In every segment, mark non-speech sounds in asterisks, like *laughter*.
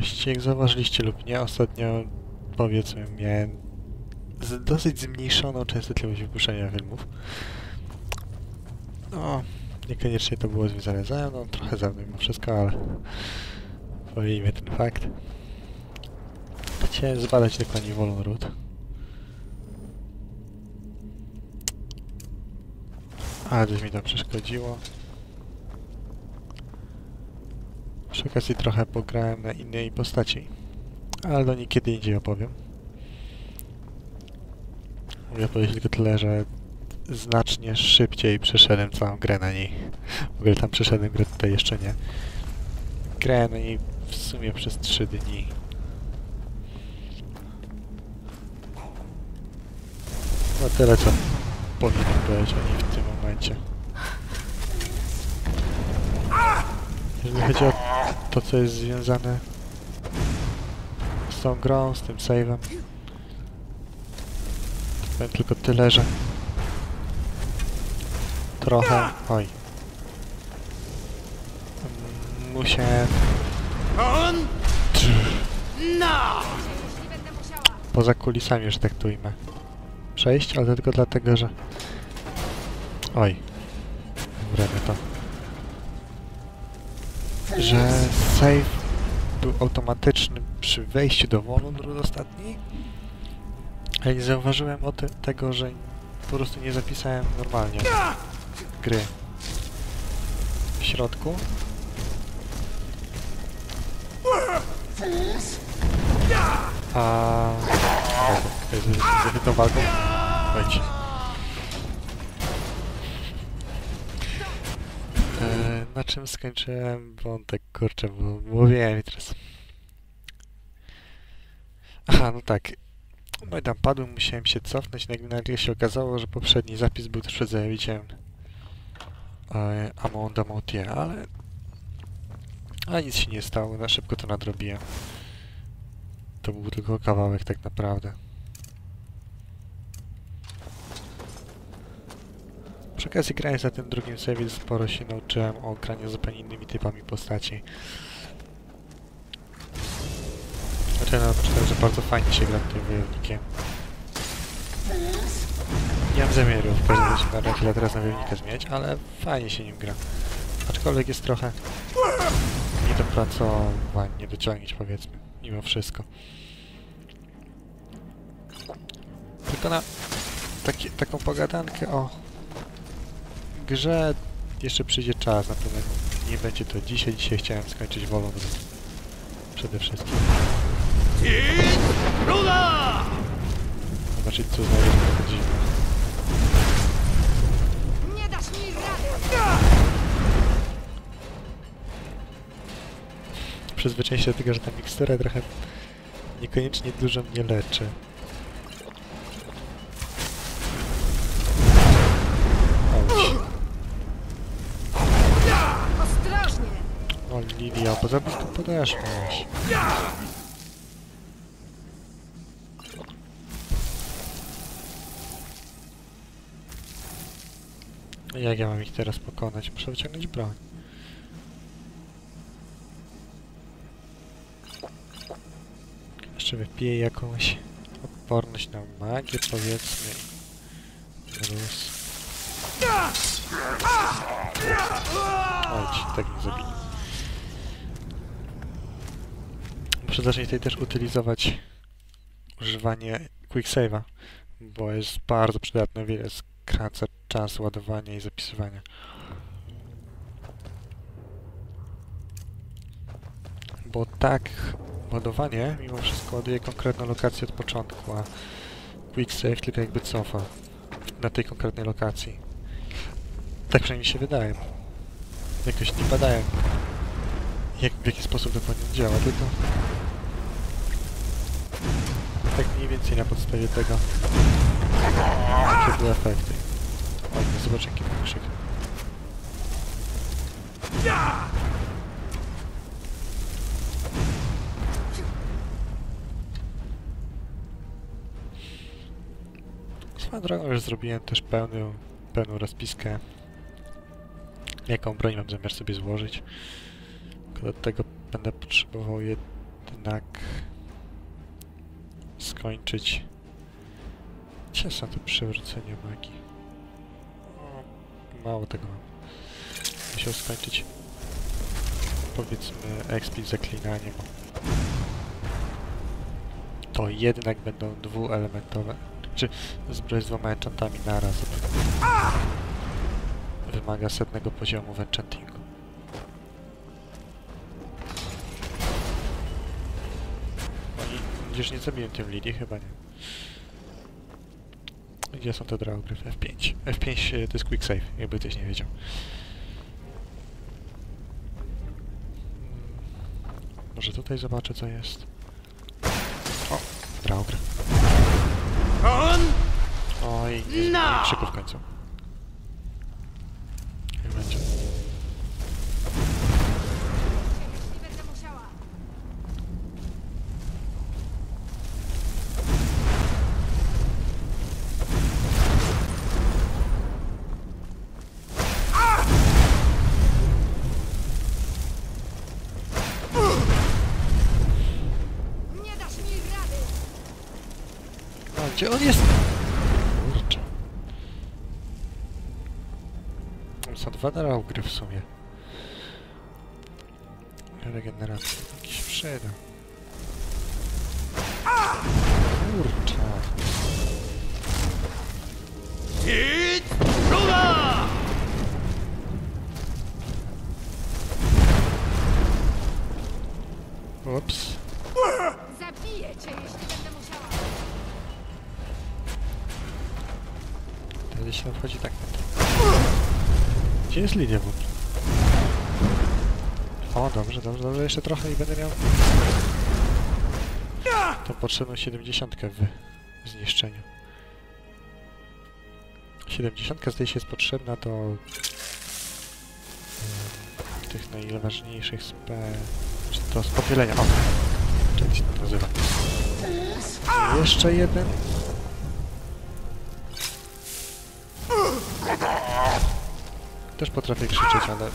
Cześć, jak zauważyliście lub nie, ostatnio powiedzmy miałem dosyć zmniejszoną częstotliwość wypuszczania filmów. No, niekoniecznie to było związane ze mną, trochę za mną mimo wszystko, ale pomijmy ten fakt. Chciałem zbadać dokładnie Wolą Ród. Ale coś mi to przeszkodziło. Przy okazji trochę pograłem na innej postaci, ale do niej kiedy indziej opowiem. Mogę powiedzieć tylko tyle, że znacznie szybciej przeszedłem całą grę na niej. W ogóle tam przeszedłem grę, tutaj jeszcze nie. Grałem na niej w sumie przez 3 dni. No tyle co powinien powiedzieć o niej w tym momencie. Jeżeli chodzi o to, co jest związane z tą grą, z tym save'em, powiem tylko tyle, że trochę... Oj. Musiałem... Poza kulisami, że tak tu ujmę. Przejść, ale tylko dlatego, że... Oj. Wremy to że save był automatyczny przy wejściu do Wolunrud ostatniej, ale nie zauważyłem o te, tego, że po prostu nie zapisałem normalnie gry w środku. A... Z tą walką? Chodź. Na czym skończyłem wątek, kurczę, bo mówiłem i teraz... Aha, no tak. No i tam padłem, musiałem się cofnąć, nagle się okazało, że poprzedni zapis był przed zajęciem e, Amon Moutier, ale... Ale nic się nie stało, na szybko to nadrobiłem. To był tylko kawałek tak naprawdę. Przy okazji grając na tym drugim save sporo się nauczyłem o graniu zupełnie innymi typami postaci. Znaczy na początku, że bardzo fajnie się gra tym wojownikiem. Nie mam zamiaru w każdym razie na razie teraz na wojownika zmieniać, ale fajnie się nim gra. Aczkolwiek jest trochę niedopracowań, niedociągnięć powiedzmy, mimo wszystko. Tylko na taki, taką pogadankę o grze jeszcze przyjdzie czas, na pewno nie będzie to dzisiaj. Dzisiaj chciałem skończyć wolą przede wszystkim. Zobaczyć co znajdę w dziwne. Nie dasz mi rady! Przyzwyczaiłem się do tego, że ta mikstura trochę niekoniecznie dużo mnie leczy. Lilia, bo za blisko podeszłaś. Jak ja mam ich teraz pokonać? Muszę wyciągnąć broń. Jeszcze wypiję jakąś odporność na magię, powiedzmy. Mróz. Oj, tak nie zabili. Muszę tutaj też utylizować używanie quick save'a, bo jest bardzo przydatne, wiele skraca czas ładowania i zapisywania. Bo tak ładowanie mimo wszystko ładuje konkretną lokację od początku, a quick save tylko jakby cofa na tej konkretnej lokacji. Tak przynajmniej się wydaje. Jakoś nie badają jak, w jaki sposób dokładnie działa, tylko tak mniej więcej na podstawie tego jakie były efekty. Ładnie, zobacz jaki był krzyk. Swoją drogą już zrobiłem też pełny, pełną rozpiskę jaką broń mam zamiar sobie złożyć. Tylko do tego będę potrzebował jednak skończyć. Gdzie są te magii? Mało tego mam. Musiał skończyć powiedzmy explit zaklinaniem. To jednak będą dwuelementowe. Czy zbroje z dwoma enchantami naraz. Wymaga setnego poziomu w enchantingu. Już nie zabiłem tym Lili, chyba nie. Gdzie są te drogryfy? F5. F5 e, to jest quick save, jakby ktoś nie wiedział. Mm, Może tutaj zobaczę co jest. O, draugr. On! Oj, nie No! krzyku w końcu. Gdzie on jest? Kurczę. Są dwa draugry w sumie. Regeneracja jakiś przyda. Kurczę. Ups. Się wchodzi tak. Gdzie jest Lidia w ogóle? O, dobrze, dobrze, dobrze. Jeszcze trochę i będę miał... To potrzebną 70 w zniszczeniu. 70 zdaje się jest potrzebna do tych najważniejszych spe... czy to spopielenia. O! Jak się to nazywa? Jeszcze jeden. Też potrafię krzyczeć, ale...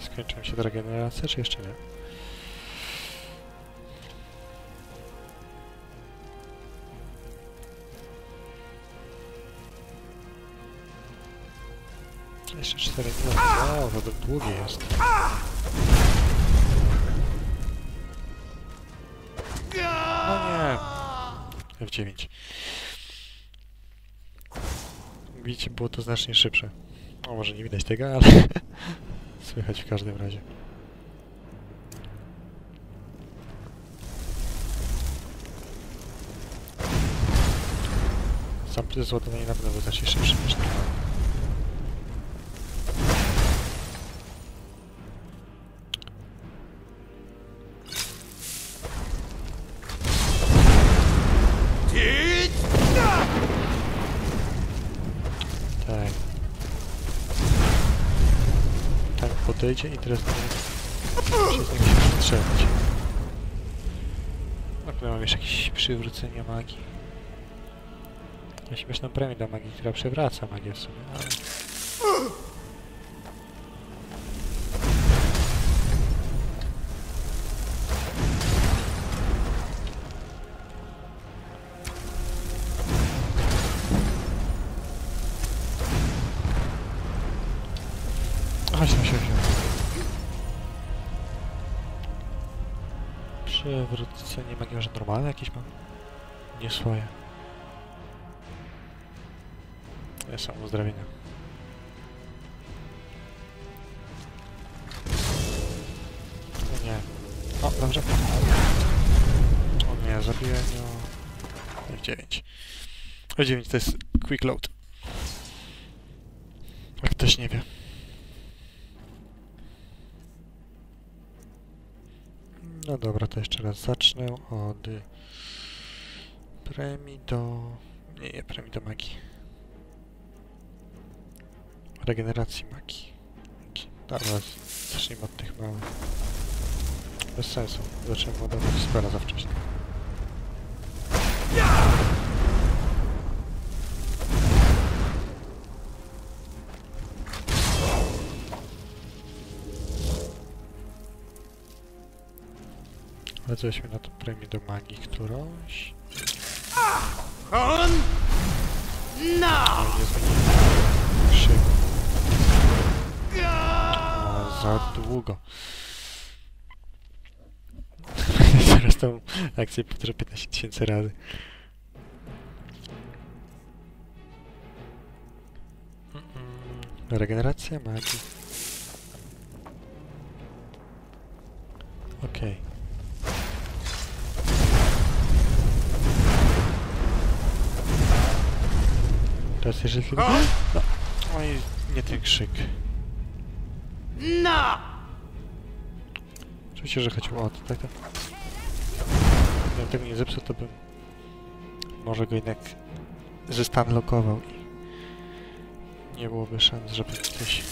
Skończyła się regeneracja, czy jeszcze nie? Jeszcze 4 minuty. O, to to długie jest. F9. Widzicie, było to znacznie szybsze. Może nie widać tego, ale *laughs* słychać w każdym razie. Sam proces ładowania na pewno znacznie szybszy niż to. Podejdzie i teraz będę przez niego się strzelać. Na pewno mam jeszcze jakieś przywrócenie magii. Ja śmieszną premię dla magii, która przewraca magię w sumie, ale... normalne jakieś mam? Nie swoje. Ja sam uzdrowienia. O nie. O, dobrze. O nie, zabiłem ją. F9. F9 to jest quick load. Jak ktoś nie wie. No dobra, to jeszcze raz zacznę od premii do... Nie, nie, premii do magii. Regeneracji magii. Dobra, zacznijmy od tych małych. Bez sensu, zacząłem ładować spela za wcześnie. Ale weźmy na to premię do magii którąś. On! Na! Ale nie zmienimy. Krzyk. O, za długo. *laughs* Zaraz tą akcję powtórzę 15 tysięcy razy. Regeneracja magii. Okej. Teraz jeżeli tylko... No, oj, nie ten krzyk. Na! Oczywiście, że chodziło o to, tak? tak. Gdybym tego nie zepsuł, to bym może go jednak zestanlokował i nie byłoby szans, żeby ktoś,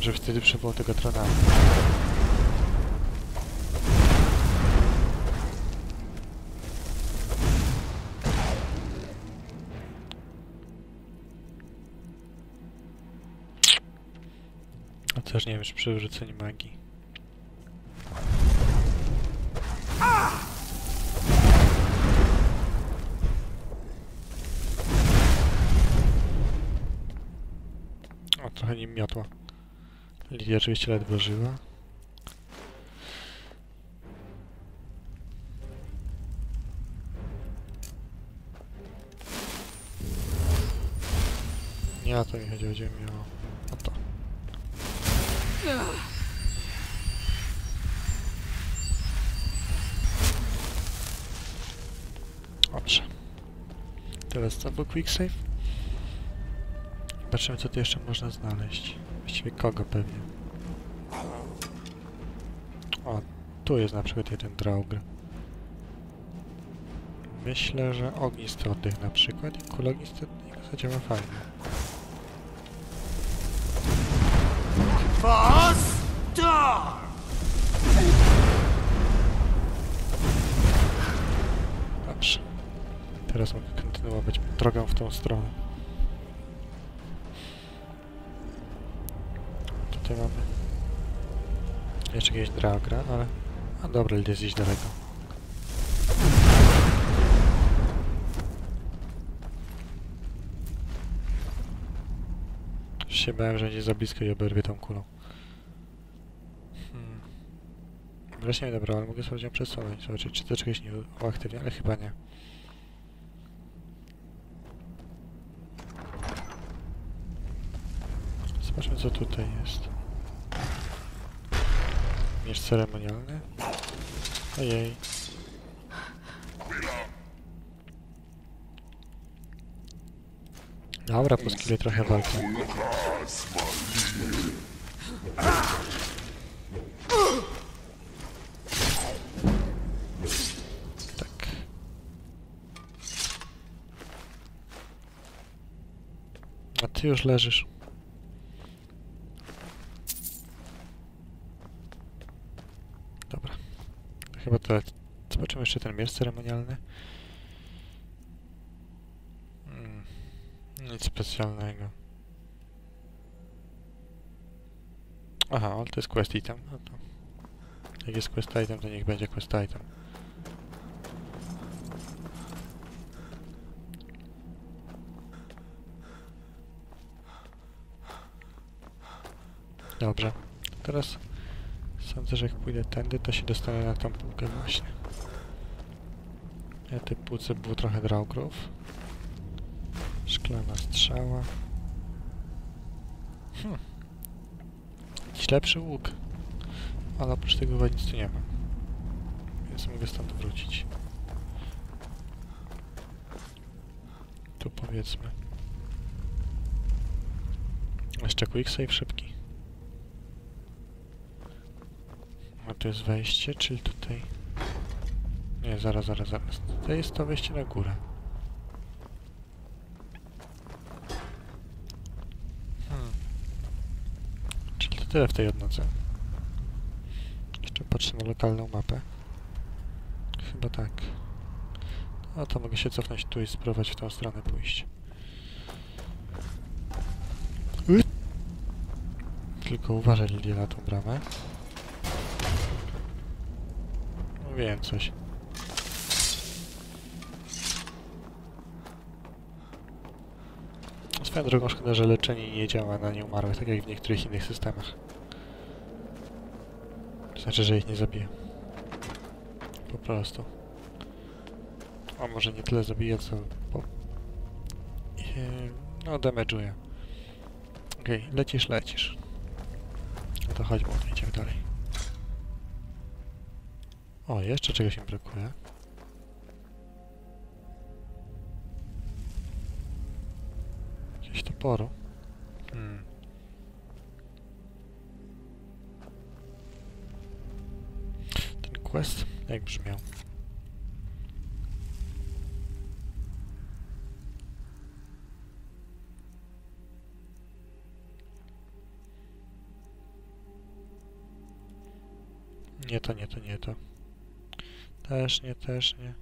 żeby wtedy przybyło tego trona. Nie wiem, czy przy wyrzuceniu magii. O, trochę nim miotła. Lidia oczywiście ledwo żyła. Nie to mi chodzi, chodziło mi o, o to. Dobrze. Teraz był quick save? Patrzymy co tu jeszcze można znaleźć. Właściwie kogo pewnie. O, tu jest na przykład jeden draugr. Myślę, że ognisty oddech na przykład i kul ognisty oddech zadziała fajnie. Teraz mogę kontynuować drogę w tą stronę. Tutaj mamy jeszcze jakiegoś draugra, ale... A dobra, idę zjeść daleko. Się bałem, że będzie za blisko i oberwie tą kulą. Hmm. Wreszcie dobra, ale mogę sobie ją przesunąć. Zobaczyć, czy to czegoś nie uaktywnia, ale chyba nie. Zobaczmy, co tutaj jest. Miecz ceremonialny. Ojej. Dobra, poskiluję trochę walkę. Tak. A ty już leżysz. Dobra. To chyba tyle. Zobaczymy jeszcze ten miecz ceremonialny. Mm, nic specjalnego. Aha, ale to jest quest item. No to jak jest quest item, to niech będzie quest item. Dobrze. Teraz sądzę, że jak pójdę tędy, to się dostanę na tą półkę właśnie. Ja tej półce było trochę draugrów. Szklana strzała. Hmm. Jakiś lepszy łuk. Ale oprócz tego chyba nic tu nie ma. Więc mogę stąd wrócić. Tu powiedzmy. Jeszcze quick save szybki. A tu jest wejście, czyli tutaj... Nie, zaraz, zaraz, zaraz. Tutaj jest to wejście na górę. Hmm. Czyli to tyle w tej odnodze. Jeszcze patrzę na lokalną mapę. Chyba tak. No to mogę się cofnąć tu i spróbować w tą stronę pójść. Uy! Tylko uważaj Lidia na tą bramę. Mówiłem coś. Swoją drogą szkoda, że leczenie nie działa na nieumarłych, tak jak w niektórych innych systemach. Znaczy, że ich nie zabije. Po prostu. A może nie tyle zabije, co... Po... Yy, no, damage'uje. Okej, lecisz, lecisz. No to chodźmy, idziemy dalej. O, jeszcze czegoś mi brakuje. Toporu. Hmm. Ten quest jak brzmiał? Nie to, nie to, nie to. Też nie, też nie.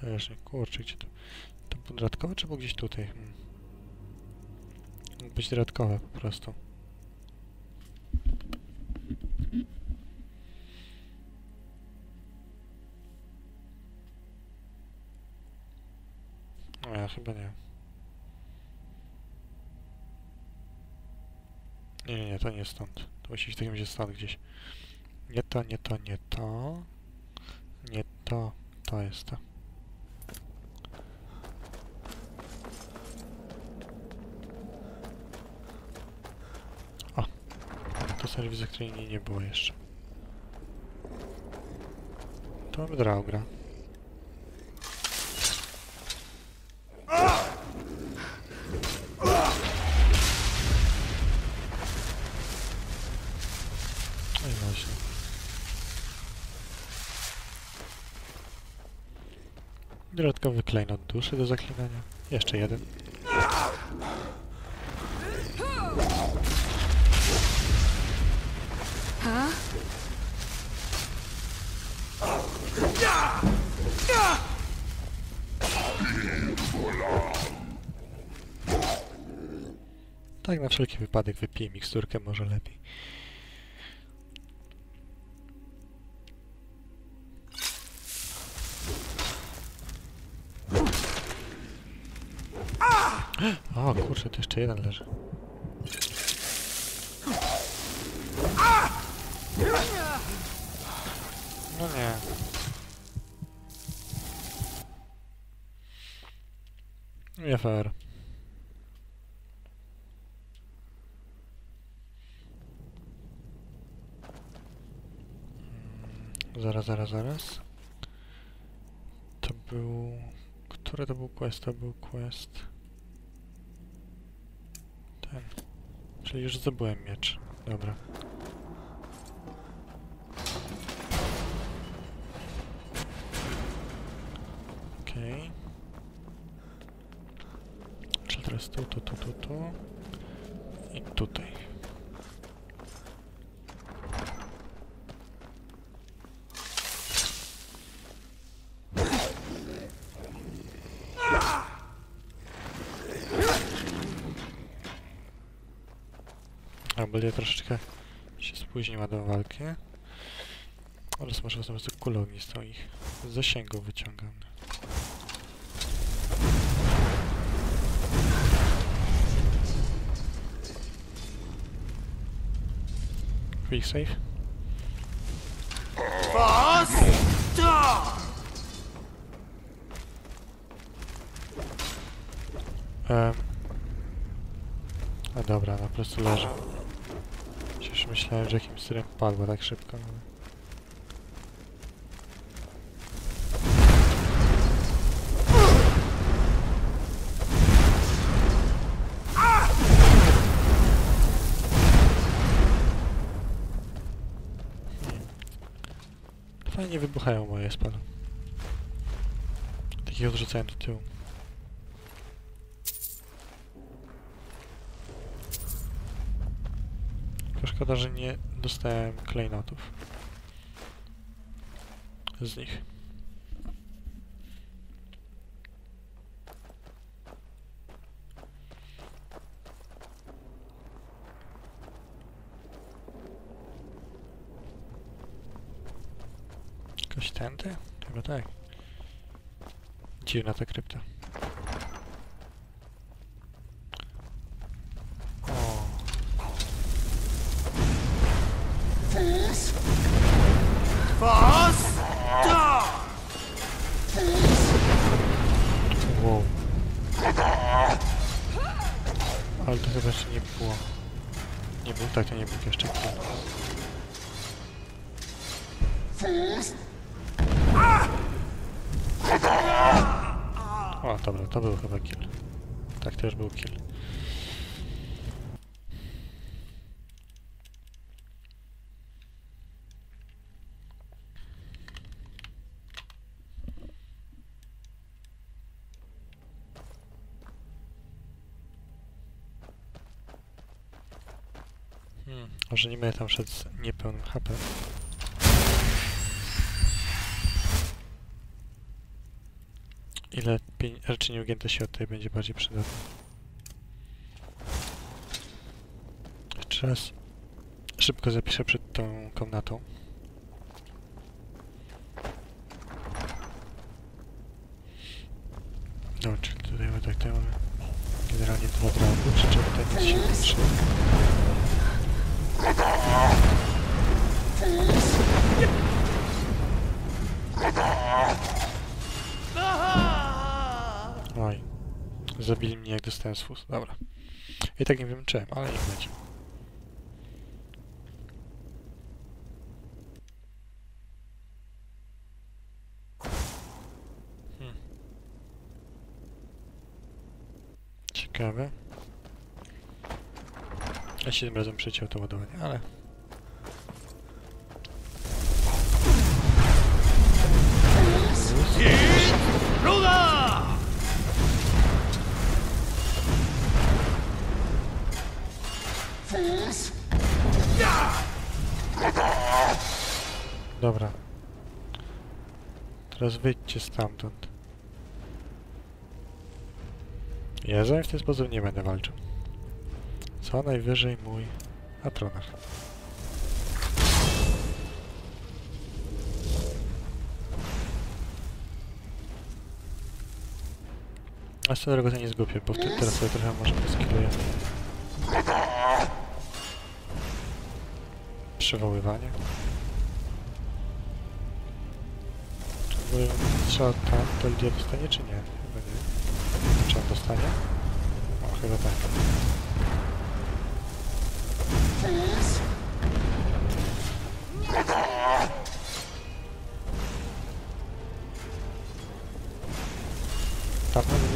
Też nie. Kurczę, gdzie to? To dodatkowe, czy było gdzieś tutaj? Hmm. Mógł być dodatkowe po prostu. No ja chyba nie. Nie, nie, nie, to nie stąd. To musi być takim razie stąd gdzieś. Nie to, nie to, nie to. Nie to, to jest to. O, serwis, której nie, nie było jeszcze. To mamy draugra. No. Dodatkowy klejnot duszy do zaklinania. Jeszcze jeden. Tak, na wszelki wypadek wypiję miksturkę, może lepiej. O kurczę, to jeszcze jeden leży. No nie. Nie fair. Zaraz, zaraz, zaraz. To był... Który to był quest? To był quest... Ten. Czyli już zdobyłem miecz. Dobra. Okej. Czyli teraz tu, tu, tu, tu, tu. I tutaj. A, będzie troszeczkę się spóźniła do walki. Oraz może po prostu kulę ognistą ich z zasięgu wyciągam. Quick save. Boss! Um. A dobra, no po prostu leży. Przecież myślałem, że jakimś cudem padła tak szybko. ale- Fajnie wybuchają moje spady. Takich odrzucałem do tyłu. Szkoda, że nie dostałem klejnotów. Z nich. Jakoś tędy? Chyba tak. Dziwna ta krypta. Też był kill. Hmm, może nie będę tam szedł z niepełnym HP. Ile rzeczy nieugięte się tutaj będzie bardziej przydatne. Raz szybko zapiszę przed tą komnatą. No, czyli tutaj mamy tak, tutaj mamy generalnie dwa tutaj nic się trzyma. Oj. Zabili mnie jak dostałem z fus. Dobra. I tak nie wiem czym, ale niech będzie. Hmm. Ciekawe. Ja się tym razem przeciął to ładowanie, ale... Dobra. Teraz wyjdźcie stamtąd. Wami w ten sposób nie będę walczył. Co najwyżej mój patronar. A z tego to nie zgubię, bo wtedy teraz sobie trochę może poskiluję. Przywoływanie. Ogóle Trzeba tam, to Lidia dostanie czy nie? Czy on dostanie? O, chyba tak.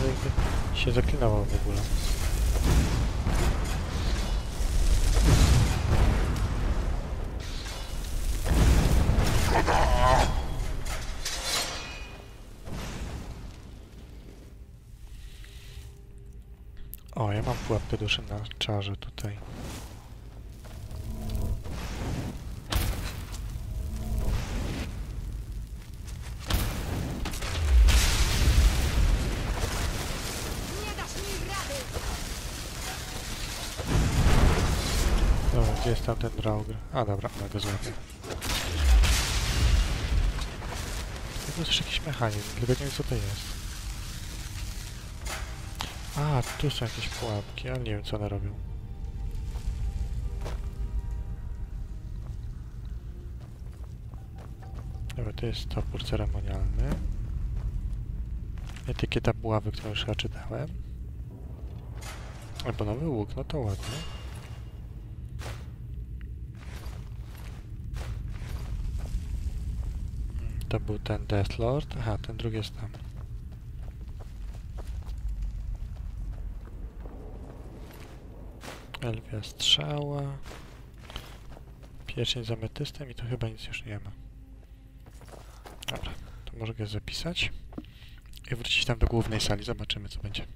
Jakby się zaklinował w ogóle. Pułapkę duszy na czarze tutaj. Nie dasz mi rady! Dobra, gdzie jest tam ten Draugr? A dobra, ona go złapie. To jest jakiś mechanizm, tylko nie wiem co to jest. A, tu są jakieś pułapki, ale nie wiem co one robią. Dobra, to jest topór ceremonialny. Etykieta buławy, którą już chyba czytałem. Albo nowy łuk, no to ładnie. To był ten Deathlord. Aha, ten drugi jest tam. Elfia strzała. Pierścień z ametystem i tu chyba nic już nie ma. Dobra, to mogę zapisać. I wrócić tam do głównej sali, zobaczymy co będzie.